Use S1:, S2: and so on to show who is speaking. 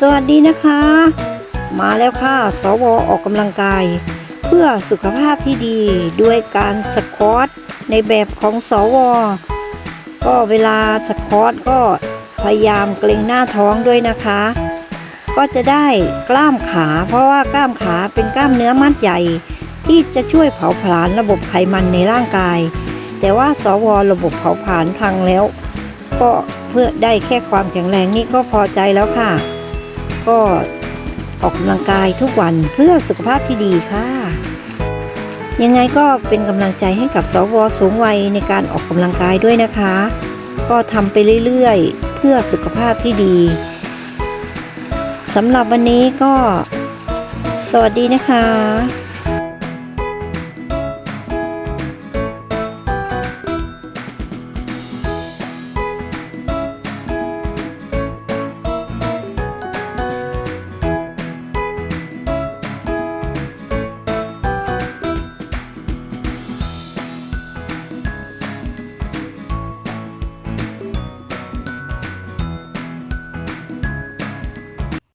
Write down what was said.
S1: สวัสดีนะคะ มาแล้วค่ะ สวออกกำลังกาย เพื่อสุขภาพที่ดีด้วยการสควอตในแบบของสว ก็เวลาสควอตก็พยายามเกรงหน้าท้องด้วยนะคะ ก็จะได้กล้ามขา เพราะว่ากล้ามขาเป็นกล้ามเนื้อมัดใหญ่ ที่จะช่วยเผาผลาญระบบไขมันในร่างกาย แต่ว่าสวระบบเผาผลาญพังแล้ว ก็เพื่อได้แค่ความแข็งแรงนี่ก็พอใจแล้วค่ะ ก็ออกกำลังกายทุกวันเพื่อสุขภาพที่ดีค่ะ ยังไงก็เป็นกำลังใจให้กับสวสูงวัยในการออกกำลังกายด้วยนะคะ ก็ทำไปเรื่อยๆ เพื่อสุขภาพที่ดีสำหรับวันนี้ก็ สวัสดีนะคะ